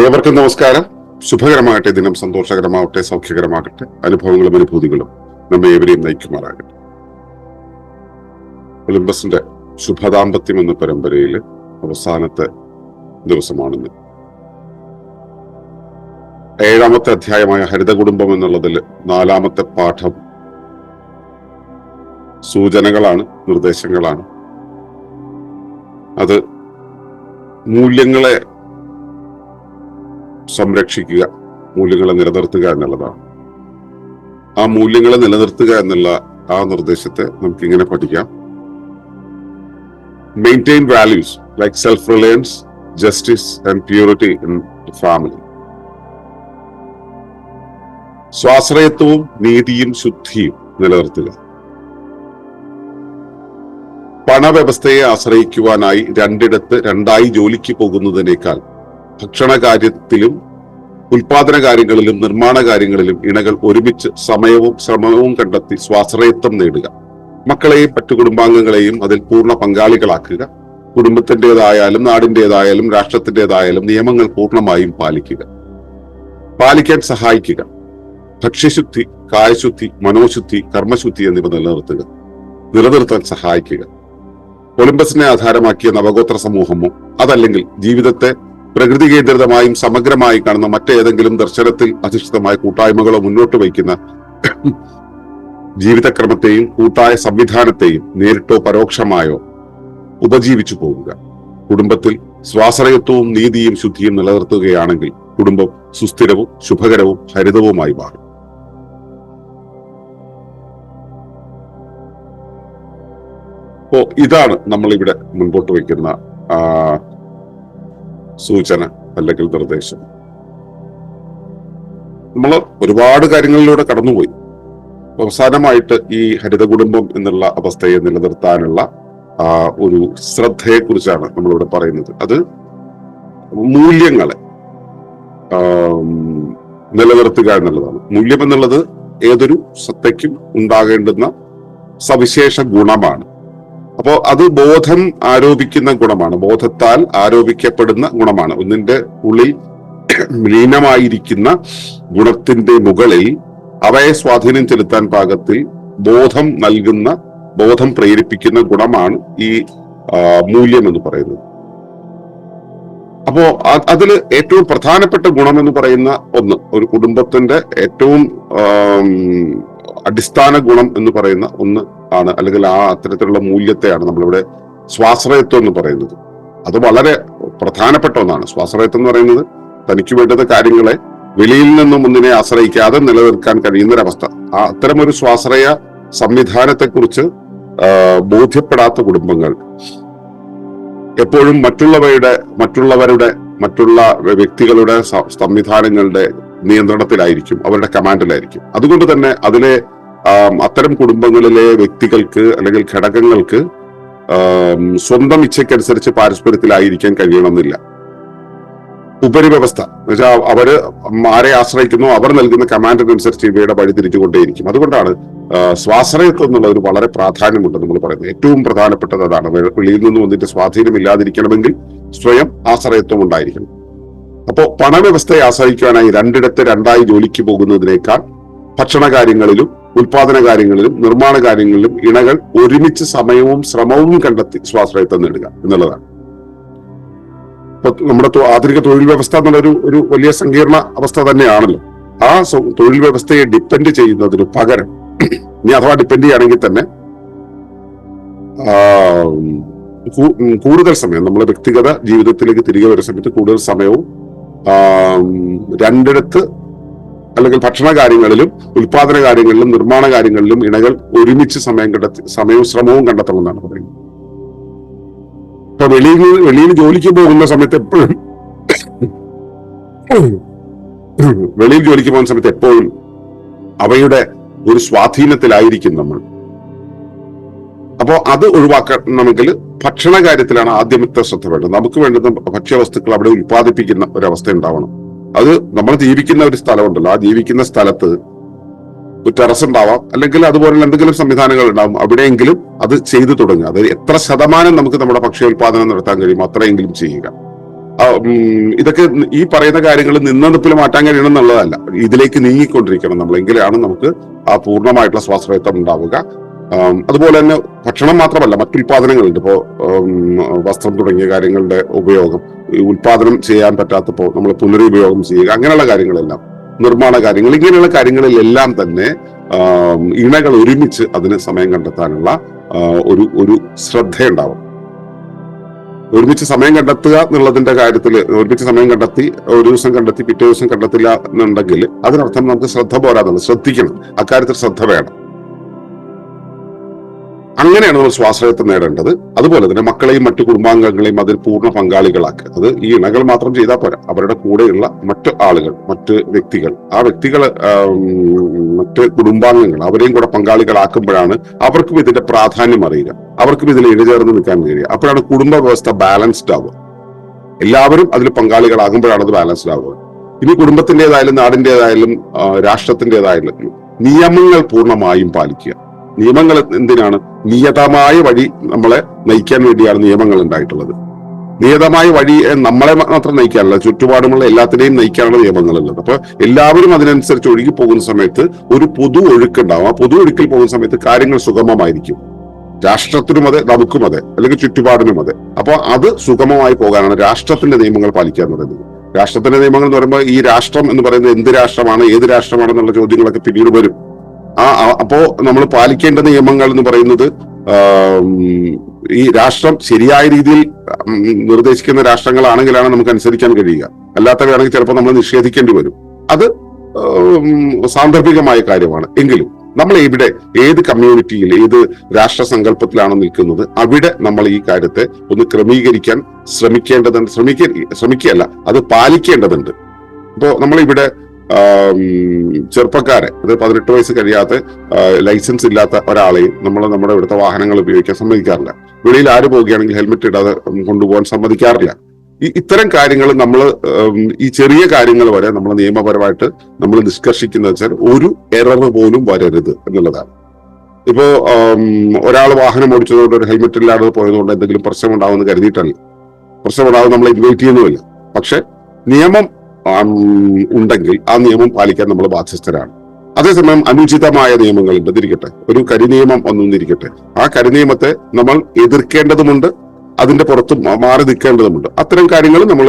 ഏവർക്കും നമസ്കാരം. ശുഭകരമാകട്ടെ ദിനം സന്തോഷകരമാവട്ടെ സൗഖ്യകരമാകട്ടെ അനുഭവങ്ങളും അനുഭൂതികളും നമ്മെ ഏവരെയും നയിക്കുമാറാകട്ടെ. ഒളിമ്പസിന്റെ ശുഭദാമ്പത്യം എന്ന പരമ്പരയിൽ അവസാനത്തെ ദിവസമാണെന്ന്. ഏഴാമത്തെ അധ്യായമായ ഹരിത കുടുംബം എന്നുള്ളതിൽ നാലാമത്തെ പാഠം സൂചനകളാണ് നിർദ്ദേശങ്ങളാണ്. അത് മൂല്യങ്ങളെ സംരക്ഷിക്കുക മൂല്യങ്ങളെ നിലനിർത്തുക എന്നുള്ളതാണ്. ആ മൂല്യങ്ങളെ നിലനിർത്തുക എന്നുള്ള ആ നിർദ്ദേശത്തെ നമുക്ക് ഇങ്ങനെ പഠിക്കാം. Maintain values like self reliance justice and purity in family സ്വാശ്രയത്വവും നീതിയും ശുദ്ധിയും നിലനിർത്തുക. പണവ്യവസ്ഥയെ ആശ്രയിക്കുവാനായി രണ്ടിടത്ത് രണ്ടായി ജോലിക്ക് പോകുന്നതിനേക്കാൾ ഭക്ഷണ കാര്യത്തിലും ഉൽപാദന കാര്യങ്ങളിലും നിർമ്മാണ കാര്യങ്ങളിലും ഇണകൾ ഒരുമിച്ച് സമയവും ശ്രമവും കണ്ടെത്തി സ്വാശ്രയത്വം നേടുക. മക്കളെയും മറ്റു കുടുംബാംഗങ്ങളെയും അതിൽ പൂർണ പങ്കാളികളാക്കുക. കുടുംബത്തിന്റെതായാലും നാടിന്റെതായാലും രാഷ്ട്രത്തിന്റെതായാലും നിയമങ്ങൾ പൂർണമായും പാലിക്കുക. പാലിക്കാൻ സഹായിക്കുക. ഭക്ഷ്യശുദ്ധി കായശുദ്ധി മനോശുദ്ധി കർമ്മശുദ്ധി എന്നിവ നിലനിർത്തുക. നിലനിർത്താൻ സഹായിക്കുക. ഒളിമ്പസിനെ ആധാരമാക്കിയ നവഗോത്ര സമൂഹമോ അതല്ലെങ്കിൽ ജീവിതത്തെ പ്രകൃതി കേന്ദ്രിതമായും സമഗ്രമായി കാണുന്ന മറ്റേതെങ്കിലും ദർശനത്തിൽ അധിഷ്ഠിതമായ കൂട്ടായ്മകളോ മുന്നോട്ട് വയ്ക്കുന്ന ജീവിതക്രമത്തെയും കൂട്ടായ സംവിധാനത്തെയും നേരിട്ടോ പരോക്ഷമായോ ഉപജീവിച്ചു പോവുക. കുടുംബത്തിൽ സ്വാശ്രയത്വവും നീതിയും ശുദ്ധിയും നിലനിർത്തുകയാണെങ്കിൽ കുടുംബം സുസ്ഥിരവും ശുഭകരവും ഹരിതവുമായി മാറും. അപ്പോ ഇതാണ് നമ്മൾ ഇവിടെ മുൻപോട്ട് വയ്ക്കുന്ന സൂചന അല്ലെങ്കിൽ നിർദ്ദേശം. നമ്മൾ ഒരുപാട് കാര്യങ്ങളിലൂടെ കടന്നുപോയി. അവസാനമായിട്ട് ഈ ഹരിത കുടുംബം എന്നുള്ള അവസ്ഥയെ നിലനിർത്താനുള്ള ആ ഒരു ശ്രദ്ധയെ കുറിച്ചാണ് നമ്മളിവിടെ പറയുന്നത്. അത് മൂല്യങ്ങളെ നിലനിർത്തുക എന്നുള്ളതാണ്. മൂല്യം എന്നുള്ളത് ഏതൊരു സത്തയ്ക്കും ഉണ്ടാകേണ്ടുന്ന സവിശേഷ ഗുണമാണ്. അപ്പോ അത് ബോധം ആരോപിക്കുന്ന ഗുണമാണ്. ബോധത്താൽ ആരോപിക്കപ്പെടുന്ന ഗുണമാണ്. ഒന്നിന്റെ ഉള്ളിൽ ലീനമായിരിക്കുന്ന ഗുണത്തിന്റെ മുകളിൽ അവയെ സ്വാധീനം ചെലുത്താൻ പാകത്തിൽ ബോധം നൽകുന്ന ബോധം പ്രേരിപ്പിക്കുന്ന ഗുണമാണ് ഈ മൂല്യം എന്ന് പറയുന്നത്. അപ്പോ അതിൽ ഏറ്റവും പ്രധാനപ്പെട്ട ഗുണം എന്ന് പറയുന്ന ഒന്ന് ഒരു കുടുംബത്തിന്റെ ഏറ്റവും അടിസ്ഥാന ഗുണം എന്ന് പറയുന്ന ഒന്ന് ആണ് അല്ലെങ്കിൽ ആ അത്തരത്തിലുള്ള മൂല്യത്തെയാണ് നമ്മളിവിടെ സ്വാശ്രയത്വം എന്ന് പറയുന്നത്. അത് വളരെ പ്രധാനപ്പെട്ട ഒന്നാണ്. സ്വാശ്രയത്വം എന്ന് പറയുന്നത് തനിക്ക് വേണ്ടുന്ന കാര്യങ്ങളെ വെളിയിൽ നിന്നും ഒന്നിനെ ആശ്രയിക്കാതെ നിലനിൽക്കാൻ കഴിയുന്നൊരവസ്ഥ. ആ അത്തരമൊരു സ്വാശ്രയ സംവിധാനത്തെക്കുറിച്ച് ബോധ്യപ്പെടാത്ത കുടുംബങ്ങൾ എപ്പോഴും മറ്റുള്ളവയുടെ മറ്റുള്ളവരുടെ മറ്റുള്ള വ്യക്തികളുടെ സംവിധാനങ്ങളുടെ നിയന്ത്രണത്തിലായിരിക്കും അവരുടെ കമാൻഡിലായിരിക്കും. അതുകൊണ്ട് തന്നെ അതിലെ അത്തരം കുടുംബങ്ങളിലെ വ്യക്തികൾക്ക് അല്ലെങ്കിൽ ഘടകങ്ങൾക്ക് സ്വന്തം ഇച്ഛയ്ക്കനുസരിച്ച് പാരസ്പര്യത്തിലായിരിക്കാൻ കഴിയണമെന്നില്ല. ഉപരിവ്യവസ്ഥ. എന്നുവെച്ചാൽ അവർ ആരെ ആശ്രയിക്കുന്നു അവർ നൽകുന്ന കമാൻഡിനനുസരിച്ച് ഇവയുടെ വഴി തിരിച്ചുകൊണ്ടേയിരിക്കും. അതുകൊണ്ടാണ് സ്വാശ്രയത്വം ഒരു വളരെ പ്രാധാന്യമുണ്ട് നമ്മൾ പറയുന്നത്. ഏറ്റവും പ്രധാനപ്പെട്ടത് അതാണ്. വെളിയിൽ നിന്നും വന്നിട്ട് സ്വാധീനം ഇല്ലാതിരിക്കണമെങ്കിൽ സ്വയം ആശ്രയത്വം ഉണ്ടായിരിക്കണം. അപ്പോ പണവ്യവസ്ഥയെ ആശ്രയിക്കാനായി രണ്ടിടത്ത് രണ്ടായി ജോലിക്ക് പോകുന്നതിനേക്കാൾ ഭക്ഷണ കാര്യങ്ങളിലും ഉൽപാദന കാര്യങ്ങളിലും നിർമ്മാണ കാര്യങ്ങളിലും ഇണകൾ ഒരുമിച്ച് സമയവും ശ്രമവും കണ്ടെത്തി സ്വാശ്രയത്വം നേടുക എന്നുള്ളതാണ്. ഇപ്പൊ നമ്മുടെ ആധുനിക തൊഴിൽ വ്യവസ്ഥ എന്നുള്ള ഒരു വലിയ സങ്കീർണ അവസ്ഥ തന്നെയാണല്ലോ. ആ തൊഴിൽ വ്യവസ്ഥയെ ഡിപ്പെൻഡ് ചെയ്യുന്നതിന് പകരം ഇനി അഥവാ ഡിപ്പെൻഡ് ചെയ്യുകയാണെങ്കിൽ തന്നെ കൂടുതൽ സമയം നമ്മൾ വ്യക്തിഗത ജീവിതത്തിലേക്ക് തിരികെ വരുന്ന സമയത്ത് കൂടുതൽ സമയവും രണ്ടിടത്ത് അല്ലെങ്കിൽ ഭക്ഷണ കാര്യങ്ങളിലും ഉൽപാദന കാര്യങ്ങളിലും നിർമ്മാണ കാര്യങ്ങളിലും ഇണകൾ ഒരുമിച്ച് സമയം കണ്ടെത്തി സമയവും ശ്രമവും കണ്ടെത്തണമെന്നാണ് പറയുന്നത്. ഇപ്പൊ വെളിയിൽ വെളിയിൽ ജോലിക്ക് പോകുന്ന സമയത്ത് എപ്പോഴും വെളിയിൽ ജോലിക്ക് പോകുന്ന സമയത്ത് എപ്പോഴും അവയുടെ ഒരു സ്വാധീനത്തിലായിരിക്കും നമ്മൾ. അപ്പോ അത് ഒഴിവാക്കണമെങ്കിൽ ഭക്ഷണ കാര്യത്തിലാണ് ആദ്യമത്തെ ശ്രദ്ധ വേണ്ടത്. നമുക്ക് വേണ്ടുന്ന ഭക്ഷ്യവസ്തുക്കൾ അവിടെ ഉൽപ്പാദിപ്പിക്കുന്ന ഒരവസ്ഥ ഉണ്ടാവണം. അത് നമ്മൾ ജീവിക്കുന്ന ഒരു സ്ഥലമുണ്ടല്ലോ. ആ ജീവിക്കുന്ന സ്ഥലത്ത് ഒരു ടെറസ് ഉണ്ടാവാം. അല്ലെങ്കിൽ അതുപോലുള്ള എന്തെങ്കിലും സംവിധാനങ്ങൾ ഉണ്ടാവും. അവിടെയെങ്കിലും അത് ചെയ്തു തുടങ്ങുക. അതായത് എത്ര ശതമാനം നമുക്ക് നമ്മുടെ ഭക്ഷ്യോൽപാദനം നടത്താൻ കഴിയും അത്രയെങ്കിലും ചെയ്യുക. ഇതൊക്കെ ഈ പറയുന്ന കാര്യങ്ങൾ നിന്നനിപ്പിൽ മാറ്റാൻ കഴിയണം എന്നുള്ളതല്ല. ഇതിലേക്ക് നീങ്ങിക്കൊണ്ടിരിക്കണം നമ്മൾ. എങ്കിലാണ് നമുക്ക് ആ പൂർണമായിട്ടുള്ള സ്വാശ്രയത്വം ഉണ്ടാവുക. അതുപോലെ തന്നെ ഭക്ഷണം മാത്രമല്ല മറ്റുൽപാദനങ്ങളുണ്ട്. ഇപ്പോൾ വസ്ത്രം തുടങ്ങിയ കാര്യങ്ങളുടെ ഉപയോഗം ഉൽപാദനം ചെയ്യാൻ പറ്റാത്തപ്പോൾ നമ്മൾ പുനരുപയോഗം ചെയ്യുക അങ്ങനെയുള്ള കാര്യങ്ങളെല്ലാം നിർമ്മാണ കാര്യങ്ങൾ ഇങ്ങനെയുള്ള കാര്യങ്ങളിലെല്ലാം തന്നെ ഇണകൾ ഒരുമിച്ച് അതിന് സമയം കണ്ടെത്താനുള്ള ഒരു ഒരു ശ്രദ്ധയുണ്ടാവും. ഒരുമിച്ച് സമയം കണ്ടെത്തുക എന്നുള്ളതിന്റെ കാര്യത്തിൽ ഒരുമിച്ച് സമയം കണ്ടെത്തി ഒരു ദിവസം കണ്ടെത്തി പിറ്റേ ദിവസം കണ്ടെത്തില്ല എന്നുണ്ടെങ്കിൽ അതിനർത്ഥം നമുക്ക് ശ്രദ്ധ പോരാതുള്ളൂ ശ്രദ്ധിക്കണം. അക്കാര്യത്തിൽ ശ്രദ്ധ വേണം. അങ്ങനെയാണ് നമ്മൾ സ്വാശ്രയത്വം നേടേണ്ടത്. അതുപോലെ തന്നെ മക്കളെയും മറ്റു കുടുംബാംഗങ്ങളെയും അതിൽ പൂർണ പങ്കാളികളാക്കുക അത് ഈ ഇണകൾ മാത്രം ചെയ്താൽ പോരാ. അവരുടെ കൂടെയുള്ള മറ്റു ആളുകൾ മറ്റ് വ്യക്തികൾ. ആ വ്യക്തികൾ മറ്റ് കുടുംബാംഗങ്ങൾ അവരെയും കൂടെ പങ്കാളികളാക്കുമ്പോഴാണ് അവർക്കും ഇതിന്റെ പ്രാധാന്യം അറിയുക. അവർക്കും ഇതിൽ ഇഴചേർന്ന് നിൽക്കാൻ കഴിയുക. അപ്പോഴാണ് കുടുംബ വ്യവസ്ഥ ബാലൻസ്ഡ് ആവുക. എല്ലാവരും അതിൽ പങ്കാളികളാകുമ്പോഴാണ് അത് ബാലൻസ്ഡ് ആവുക. ഇനി കുടുംബത്തിന്റെതായാലും നാടിന്റെതായാലും രാഷ്ട്രത്തിന്റെതായാലും നിയമങ്ങൾ പൂർണമായും പാലിക്കുക. നിയമങ്ങൾ എന്തിനാണ്? നിയതമായ വഴി നമ്മളെ നയിക്കാൻ വേണ്ടിയാണ് നിയമങ്ങൾ ഉണ്ടായിട്ടുള്ളത്. നിയതമായ വഴി നമ്മളെ മാത്രം നയിക്കാനല്ല ചുറ്റുപാടുമുള്ള എല്ലാത്തിനെയും നയിക്കാനുള്ള നിയമങ്ങളുള്ളത്. അപ്പൊ എല്ലാവരും അതിനനുസരിച്ച് ഒഴുകി പോകുന്ന സമയത്ത് ഒരു പൊതു ഒഴുക്കുണ്ടാവും ആ പൊതു ഒഴുക്കിൽ പോകുന്ന സമയത്ത് കാര്യങ്ങൾ സുഗമമായിരിക്കും. രാഷ്ട്രത്തിനും അതെ നമുക്കും അതെ അല്ലെങ്കിൽ ചുറ്റുപാടിനും അതെ. അപ്പൊ അത് സുഗമമായി പോകാനാണ് രാഷ്ട്രത്തിന്റെ നിയമങ്ങൾ പാലിക്കുക എന്ന് പറയുന്നത്. രാഷ്ട്രത്തിന്റെ നിയമങ്ങൾ എന്ന് പറയുമ്പോൾ ഈ രാഷ്ട്രം എന്ന് പറയുന്നത് എന്ത് രാഷ്ട്രമാണ് ഏത് രാഷ്ട്രമാണെന്നുള്ള ചോദ്യങ്ങളൊക്കെ പിന്നീട് വരും. ആ അപ്പോ നമ്മൾ പാലിക്കേണ്ട നിയമങ്ങൾ എന്ന് പറയുന്നത് ഈ രാഷ്ട്രം ശരിയായ രീതിയിൽ നിർദ്ദേശിക്കുന്ന രാഷ്ട്രങ്ങളാണെങ്കിലാണ് നമുക്ക് അനുസരിക്കാൻ കഴിയുക. അല്ലാത്തവയാണെങ്കിൽ ചിലപ്പോൾ നമ്മൾ നിഷേധിക്കേണ്ടി വരും. അത് സാന്ദർഭികമായ കാര്യമാണ്. എങ്കിലും നമ്മൾ ഇവിടെ ഏത് കമ്മ്യൂണിറ്റിയിൽ ഏത് രാഷ്ട്ര സങ്കല്പത്തിലാണ് നിൽക്കുന്നത് അവിടെ നമ്മൾ ഈ കാര്യത്തെ ഒന്ന് ക്രമീകരിക്കാൻ ശ്രമിക്കേണ്ടതുണ്ട്. ശ്രമിക്ക ശ്രമിക്കുകയല്ല അത് പാലിക്കേണ്ടതുണ്ട്. ഇപ്പോ നമ്മളിവിടെ ചെറുപ്പക്കാരെ അത് പതിനെട്ട് വയസ്സ് കഴിയാത്ത ലൈസൻസ് ഇല്ലാത്ത ഒരാളെയും നമ്മൾ നമ്മുടെ ഇവിടുത്തെ വാഹനങ്ങൾ ഉപയോഗിക്കാൻ സമ്മതിക്കാറില്ല. വെളിയിൽ ആര് പോവുകയാണെങ്കിൽ ഹെൽമെറ്റ് ഇടാതെ കൊണ്ടുപോകാൻ സമ്മതിക്കാറില്ല. ഈ ഇത്തരം കാര്യങ്ങൾ നമ്മൾ ഈ ചെറിയ കാര്യങ്ങൾ വരെ നമ്മൾ നിയമപരമായിട്ട് നമ്മൾ നിഷ്കർഷിക്കുന്ന വെച്ചാൽ ഒരു എറർ പോലും വരരുത് എന്നുള്ളതാണ്. ഇപ്പോ ഒരാൾ വാഹനം ഓടിച്ചതുകൊണ്ട് ഒരു ഹെൽമെറ്റ് ഇല്ലാതെ പോയതുകൊണ്ട് എന്തെങ്കിലും പ്രശ്നം ഉണ്ടാവുമെന്ന് കരുതിയിട്ടല്ല. പ്രശ്നം ഉണ്ടാവും നമ്മൾ ഇൻവൈറ്റ് ചെയ്യുന്നുമില്ല. പക്ഷെ നിയമം ഉണ്ടെങ്കിൽ ആ നിയമം പാലിക്കാൻ നമ്മൾ ബാധ്യസ്ഥരാണ്. അതേസമയം അനുചിതമായ നിയമങ്ങളുണ്ട്. തിരിക്കട്ടെ ഒരു കരിനിയമം ഒന്നും തിരിക്കട്ടെ ആ കരിനിയമത്തെ നമ്മൾ എതിർക്കേണ്ടതുമുണ്ട്. അതിന്റെ പുറത്ത് മാറി നിൽക്കേണ്ടതുണ്ട് അത്തരം കാര്യങ്ങൾ നമ്മൾ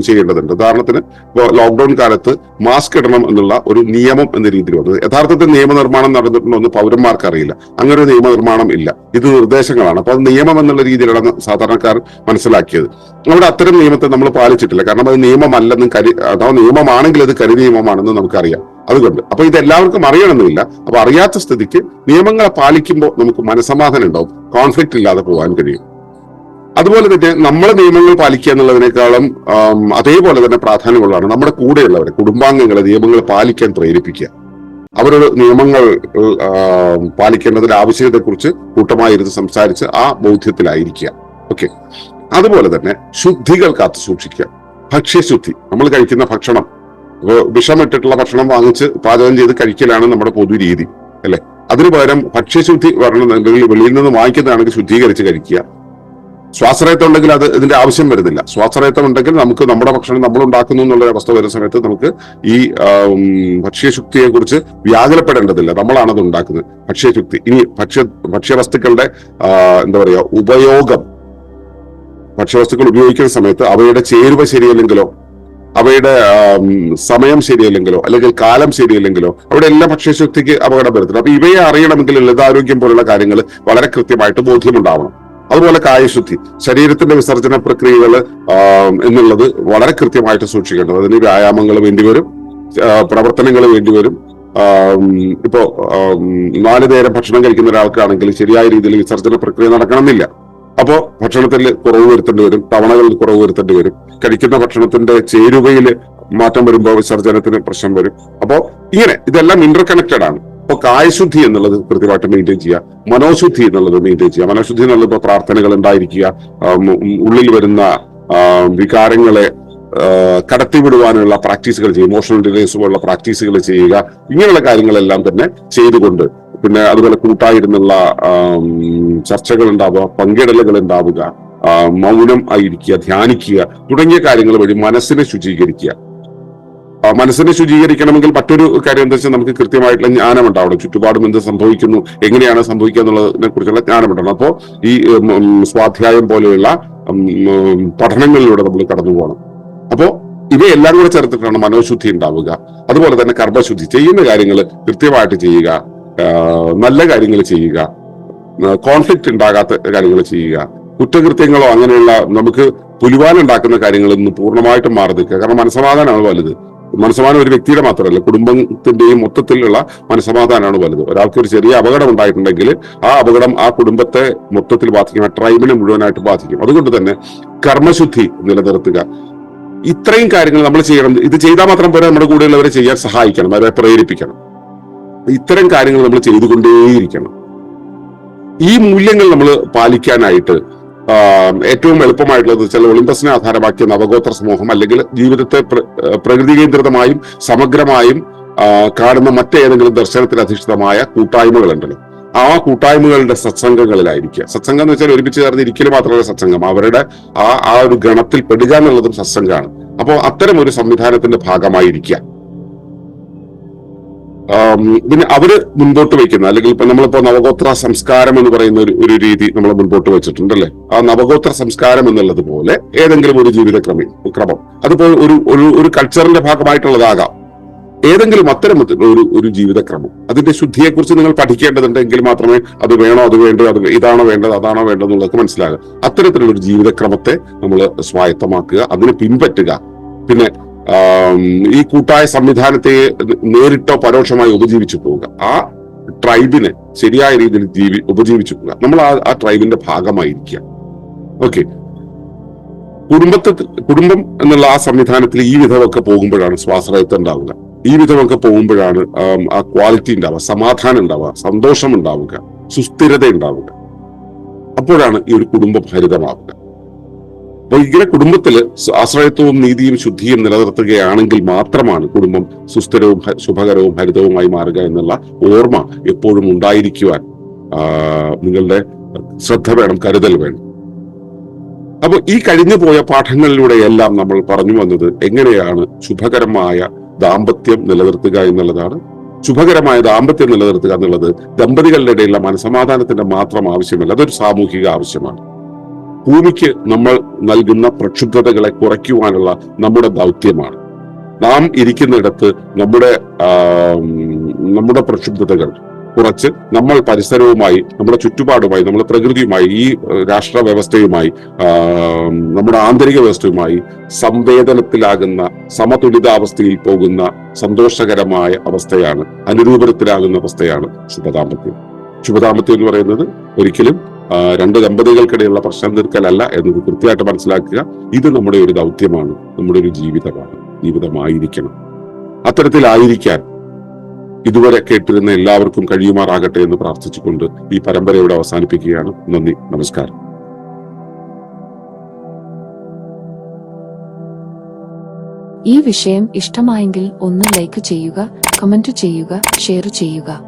ചെയ്യേണ്ടതുണ്ട്. ഉദാഹരണത്തിന് ഇപ്പോൾ ലോക്ക്ഡൌൺ കാലത്ത് മാസ്ക് ഇടണം എന്നുള്ള ഒരു നിയമം എന്ന രീതിയിൽ വന്നത് യഥാർത്ഥത്തിൽ നിയമനിർമ്മാണം നടന്നിട്ടുണ്ടോ എന്ന് പൗരന്മാർക്ക് അറിയില്ല അങ്ങനെ ഒരു നിയമനിർമ്മാണം ഇല്ല. ഇത് നിർദ്ദേശങ്ങളാണ്. അപ്പോൾ അത് നിയമം എന്നുള്ള രീതിയിലാണ് സാധാരണക്കാർ മനസ്സിലാക്കിയത്. അവിടെ അത്തരം നിയമത്തെ നമ്മൾ പാലിച്ചിട്ടില്ല. കാരണം അത് നിയമമല്ലെന്നും കരി അഥവാ നിയമമാണെങ്കിൽ അത് കരി നിയമമാണെന്ന് നമുക്കറിയാം. അതുകൊണ്ട്. അപ്പൊ ഇത് എല്ലാവർക്കും അറിയണമെന്നില്ല. അപ്പൊ അറിയാത്ത സ്ഥിതിക്ക് നിയമങ്ങളെ പാലിക്കുമ്പോൾ നമുക്ക് മനസമാധാനം ഉണ്ടാവും. കോൺഫ്ലിക്റ്റ് ഇല്ലാതെ പോകാൻ കഴിയും. അതുപോലെ തന്നെ നമ്മുടെ നിയമങ്ങൾ പാലിക്കുക എന്നുള്ളതിനേക്കാളും അതേപോലെ തന്നെ പ്രാധാന്യമുള്ളതാണ് നമ്മുടെ കൂടെയുള്ളവരെ കുടുംബാംഗങ്ങളെ നിയമങ്ങൾ പാലിക്കാൻ പ്രേരിപ്പിക്കുക. അവരോട് നിയമങ്ങൾ പാലിക്കേണ്ടതിന്റെ ആവശ്യകതയെക്കുറിച്ച് കൂട്ടമായി ഇരുന്ന് സംസാരിച്ച് ആ ബോധ്യത്തിലായിരിക്കുക. ഓക്കെ. അതുപോലെ തന്നെ ശുദ്ധികൾ കാത്തു സൂക്ഷിക്കുക. ഭക്ഷ്യശുദ്ധി. നമ്മൾ കഴിക്കുന്ന ഭക്ഷണം. വിഷമിട്ടിട്ടുള്ള ഭക്ഷണം വാങ്ങിച്ച് പാചകം ചെയ്ത് കഴിക്കലാണ് നമ്മുടെ പൊതു രീതി അല്ലെ? അതിനു പകരം ഭക്ഷ്യശുദ്ധി വരണമെന്നുണ്ടെങ്കിൽ വെളിയിൽ നിന്ന് വാങ്ങിക്കുന്നതാണെങ്കിൽ ശുദ്ധീകരിച്ച് കഴിക്കുക. സ്വാശ്രയത്വം ഉണ്ടെങ്കിൽ അത് ഇതിന്റെ ആവശ്യം വരുന്നില്ല. സ്വാശ്രയത്വം ഉണ്ടെങ്കിൽ നമുക്ക് നമ്മുടെ ഭക്ഷണം നമ്മൾ ഉണ്ടാക്കുന്നു എന്നുള്ള അവസ്ഥ വരുന്ന സമയത്ത് നമുക്ക് ഈ ഭക്ഷ്യശുക്തിയെ കുറിച്ച് വ്യാകുലപ്പെടേണ്ടതില്ല നമ്മളാണ് അത് ഉണ്ടാക്കുന്നത്. ഭക്ഷ്യശുക്തി. ഇനി ഭക്ഷ്യ ഭക്ഷ്യവസ്തുക്കളുടെ എന്താ പറയുക ഉപയോഗം. ഭക്ഷ്യവസ്തുക്കൾ ഉപയോഗിക്കുന്ന സമയത്ത് അവയുടെ ചേരുവ ശരിയല്ലെങ്കിലോ അവയുടെ സമയം ശരിയല്ലെങ്കിലോ അല്ലെങ്കിൽ കാലം ശരിയല്ലെങ്കിലോ അവിടെ എല്ലാ ഭക്ഷ്യശക്തിക്ക് അപകടം വരുത്തുന്നു. അപ്പൊ ഇവയെ അറിയണമെങ്കിൽ ലളിതാരോഗ്യം പോലുള്ള കാര്യങ്ങൾ വളരെ കൃത്യമായിട്ട് ബോധ്യമുണ്ടാവണം. അതുപോലെ കായശുദ്ധി ശരീരത്തിന്റെ വിസർജന പ്രക്രിയകൾ എന്നുള്ളത് വളരെ കൃത്യമായിട്ട് സൂക്ഷിക്കേണ്ടത്. അതിന് വ്യായാമങ്ങൾ വേണ്ടിവരും പ്രവർത്തനങ്ങൾ വേണ്ടിവരും ഇപ്പോ നാല് നേരം ഭക്ഷണം കഴിക്കുന്ന ഒരാൾക്കാണെങ്കിൽ ശരിയായ രീതിയിൽ വിസർജന പ്രക്രിയ നടക്കണമെന്നില്ല. അപ്പോ ഭക്ഷണത്തിൽ കുറവ് വരുത്തേണ്ടി വരും തവണകളിൽ കുറവ് വരുത്തേണ്ടി വരും. കഴിക്കുന്ന ഭക്ഷണത്തിന്റെ ചേരുവയിൽ മാറ്റം വരുമ്പോൾ വിസർജനത്തിന് പ്രശ്നം വരും. അപ്പോ ഇങ്ങനെ ഇതെല്ലാം ഇന്റർ കണക്റ്റഡ് ആണ്. അപ്പൊ കായശുദ്ധി എന്നുള്ളത് കൃത്യമായിട്ട് മെയിന്റെയിൻ ചെയ്യുക. മനോശുദ്ധി എന്നുള്ളത് മെയിന്റെയിൻ ചെയ്യുക. മനോശുദ്ധി എന്നുള്ളത് ഇപ്പൊ പ്രാർത്ഥനകൾ ഉണ്ടായിരിക്കുക. ഉള്ളിൽ വരുന്ന വികാരങ്ങളെ കടത്തിവിടുവാനുള്ള പ്രാക്ടീസുകൾ ചെയ്യുക. ഇമോഷണൽ ഡിലേസ് പോലുള്ള പ്രാക്ടീസുകൾ ചെയ്യുക. ഇങ്ങനെയുള്ള കാര്യങ്ങളെല്ലാം തന്നെ ചെയ്തുകൊണ്ട് പിന്നെ അതുപോലെ കൂട്ടായിരുന്നുള്ള ചർച്ചകൾ ഉണ്ടാവുക പങ്കിടലുകൾ ഉണ്ടാവുക മൗനം ആയിരിക്കുക ധ്യാനിക്കുക തുടങ്ങിയ കാര്യങ്ങൾ വഴി മനസ്സിനെ ശുചീകരിക്കുക. മനസ്സിനെ ശുചീകരിക്കണമെങ്കിൽ മറ്റൊരു കാര്യം എന്താ വെച്ചാൽ നമുക്ക് കൃത്യമായിട്ടുള്ള ജ്ഞാനം ഉണ്ടാവണം ചുറ്റുപാടും എന്ത് സംഭവിക്കുന്നു എങ്ങനെയാണ് സംഭവിക്കുക എന്നുള്ളതിനെ കുറിച്ചുള്ള ജ്ഞാനം ഉണ്ടാവണം അപ്പോൾ ഈ സ്വാധ്യായം പോലെയുള്ള പഠനങ്ങളിലൂടെ നമ്മൾ കടന്നു പോകണം. അപ്പോ ഇവയെല്ലാം കൂടെ ചേർത്തിട്ടാണ് മനോശുദ്ധി ഉണ്ടാവുക. അതുപോലെ തന്നെ കർമ്മശുദ്ധി. ചെയ്യുന്ന കാര്യങ്ങൾ കൃത്യമായിട്ട് ചെയ്യുക നല്ല കാര്യങ്ങൾ ചെയ്യുക കോൺഫ്ലിക്റ്റ് ഉണ്ടാകാത്ത കാര്യങ്ങൾ ചെയ്യുക കുറ്റകൃത്യങ്ങളോ അങ്ങനെയുള്ള നമുക്ക് പുലിവാൻ ഉണ്ടാക്കുന്ന കാര്യങ്ങളിൽ നിന്ന് പൂർണമായിട്ടും മാറി നിൽക്കുക. കാരണം മനസമാധാനമാണ് വലുത്. മനസ്സമാധാനം ഒരു വ്യക്തിയുടെ മാത്രമല്ല കുടുംബത്തിന്റെയും മൊത്തത്തിലുള്ള മനസ്സമാധാനമാണ് വലുത്. ഒരാൾക്ക് ഒരു ചെറിയ അപകടം ഉണ്ടായിട്ടുണ്ടെങ്കിൽ ആ അപകടം ആ കുടുംബത്തെ മൊത്തത്തിൽ ബാധിക്കും ആ ട്രൈബിനെ മുഴുവനായിട്ട് ബാധിക്കും. അതുകൊണ്ട് തന്നെ കർമ്മശുദ്ധി നിലനിർത്തുക. ഇത്രയും കാര്യങ്ങൾ നമ്മൾ ചെയ്യണം. ഇത് ചെയ്താൽ മാത്രം പോരാ നമ്മുടെ കൂടെയുള്ളവരെ ചെയ്യാൻ സഹായിക്കണം അവരെ പ്രേരിപ്പിക്കണം. ഇത്തരം കാര്യങ്ങൾ നമ്മൾ ചെയ്തുകൊണ്ടേയിരിക്കണം. ഈ മൂല്യങ്ങൾ നമ്മൾ പാലിക്കാനായിട്ട് ഏറ്റവും എളുപ്പമായിട്ടുള്ളത് ചില ഒളിമ്പസിനെ ആധാരമാക്കിയ നവഗോത്ര സമൂഹം അല്ലെങ്കിൽ ജീവിതത്തെ പ്രകൃതി കേന്ദ്രിതമായും സമഗ്രമായും കാണുന്ന മറ്റേതെങ്കിലും ദർശനത്തിൽ അധിഷ്ഠിതമായ കൂട്ടായ്മകളുണ്ടല്ലോ. ആ കൂട്ടായ്മകളുടെ സത്സംഗങ്ങളിലായിരിക്കുക. സത്സംഗം എന്ന് വെച്ചാൽ ഒരുമിച്ച് ചേർന്ന് ഇരിക്കലും മാത്രമല്ല സത്സംഗം. അവരുടെ ആ ആ ഒരു ഗണത്തിൽ പെടുക എന്നുള്ളതും സത്സംഗമാണ്. അപ്പോൾ അത്തരം ഒരു സംവിധാനത്തിന്റെ ഭാഗമായിരിക്കുക. പിന്നെ അവർ മുൻപോട്ട് വെക്കുന്ന അല്ലെങ്കിൽ ഇപ്പൊ നമ്മളിപ്പോ നവഗോത്ര സംസ്കാരം എന്ന് പറയുന്ന ഒരു ഒരു രീതി നമ്മൾ മുൻപോട്ട് വെച്ചിട്ടുണ്ടല്ലേ? ആ നവഗോത്ര സംസ്കാരം എന്നുള്ളത് പോലെ ഏതെങ്കിലും ഒരു ജീവിത ക്രമി. ക്രമം അതിപ്പോ ഒരു ഒരു ഒരു കൾച്ചറിന്റെ ഭാഗമായിട്ടുള്ളതാകാം. ഏതെങ്കിലും അത്തരം ഒരു ഒരു ജീവിതക്രമം. അതിന്റെ ശുദ്ധിയെക്കുറിച്ച് നിങ്ങൾ പഠിക്കേണ്ടതുണ്ടെങ്കിൽ മാത്രമേ അത് വേണോ അത് വേണ്ടോ അത് ഇതാണോ വേണ്ടത് അതാണോ വേണ്ടത് എന്നുള്ളതൊക്കെ മനസ്സിലാകുക. അത്തരത്തിലുള്ള ഒരു ജീവിതക്രമത്തെ നമ്മൾ സ്വായത്തമാക്കുക അതിനെ പിൻപറ്റുക. പിന്നെ ഈ കൂട്ടായ സംവിധാനത്തെ നേരിട്ടോ പരോക്ഷമായി ഉപജീവിച്ചു പോവുക. ആ ട്രൈബിനെ ശരിയായ രീതിയിൽ ജീവി ഉപജീവിച്ചു പോവുക. നമ്മൾ ആ ആ ട്രൈബിന്റെ ഭാഗമായിരിക്കുക. ഓക്കെ. കുടുംബത്തെ കുടുംബം എന്നുള്ള ആ സംവിധാനത്തിൽ ഈ വിധമൊക്കെ പോകുമ്പോഴാണ് സ്വാശ്രയത്വം ഉണ്ടാവുക. ഈ വിധമൊക്കെ പോകുമ്പോഴാണ് ആ ക്വാളിറ്റി ഉണ്ടാവുക സമാധാനം ഉണ്ടാവുക സന്തോഷം ഉണ്ടാവുക സുസ്ഥിരത ഉണ്ടാവുക. അപ്പോഴാണ് ഈ ഒരു കുടുംബ ഹരിതമാവുക അപ്പൊ ഇങ്ങനെ കുടുംബത്തിൽ ആശ്രയത്വവും നീതിയും ശുദ്ധിയും നിലനിർത്തുകയാണെങ്കിൽ മാത്രമാണ് കുടുംബം സുസ്ഥിരവും ശുഭകരവും ഹരിതവുമായി മാറുക എന്നുള്ള ഓർമ്മ എപ്പോഴും ഉണ്ടായിരിക്കുവാൻ നിങ്ങളുടെ ശ്രദ്ധ വേണം കരുതൽ വേണം. അപ്പൊ ഈ കഴിഞ്ഞു പോയ പാഠങ്ങളിലൂടെയെല്ലാം നമ്മൾ പറഞ്ഞു വന്നത് എങ്ങനെയാണ് ശുഭകരമായ ദാമ്പത്യം നിലനിർത്തുക എന്നുള്ളതാണ്. ശുഭകരമായ ദാമ്പത്യം നിലനിർത്തുക എന്നുള്ളത് ദമ്പതികളുടെ ഇടയിലുള്ള മനസമാധാനത്തിന്റെ മാത്രം ആവശ്യമല്ല അതൊരു സാമൂഹിക ആവശ്യമാണ്. ഭൂമിക്ക് നമ്മൾ നൽകുന്ന പ്രക്ഷുബ്ധതകളെ കുറയ്ക്കുവാനുള്ള നമ്മുടെ ദൗത്യമാണ്. നാം ഇരിക്കുന്നിടത്ത് നമ്മുടെ നമ്മുടെ പ്രക്ഷുബ്ധതകൾ കുറച്ച് നമ്മൾ പരിസരവുമായി നമ്മുടെ ചുറ്റുപാടുമായി നമ്മുടെ പ്രകൃതിയുമായി ഈ രാഷ്ട്ര വ്യവസ്ഥയുമായി നമ്മുടെ ആന്തരിക വ്യവസ്ഥയുമായി സംവേദനത്തിലാകുന്ന സമതുലിതാവസ്ഥയിൽ പോകുന്ന സന്തോഷകരമായ അവസ്ഥയാണ് അനുരൂപനത്തിലാകുന്ന അവസ്ഥയാണ് ശുഭദാമ്പത്യം. ശുഭദാമ്പത്യം എന്ന് പറയുന്നത് ഒരിക്കലും രണ്ട് ദമ്പതികൾക്കിടയിലുള്ള പ്രശ്നം തീർക്കലല്ല എന്ന് കൃത്യമായിട്ട് മനസ്സിലാക്കുക. ഇത് നമ്മുടെ ഒരു ദൗത്യമാണ് നമ്മുടെ ഒരു ജീവിതമാണ് ജീവിതമായിരിക്കണം. അത്തരത്തിലായിരിക്കാൻ ഇതുവരെ കേട്ടിരുന്ന എല്ലാവർക്കും കഴിയുമാറാകട്ടെ എന്ന് പ്രാർത്ഥിച്ചുകൊണ്ട് ഈ പരമ്പര ഇവിടെ അവസാനിപ്പിക്കുകയാണ്. നന്ദി നമസ്കാരം. ഈ വിഷയം ഇഷ്ടമായെങ്കിൽ ഒന്ന് ലൈക്ക് ചെയ്യുക കമന്റ് ചെയ്യുക ഷെയർ ചെയ്യുക.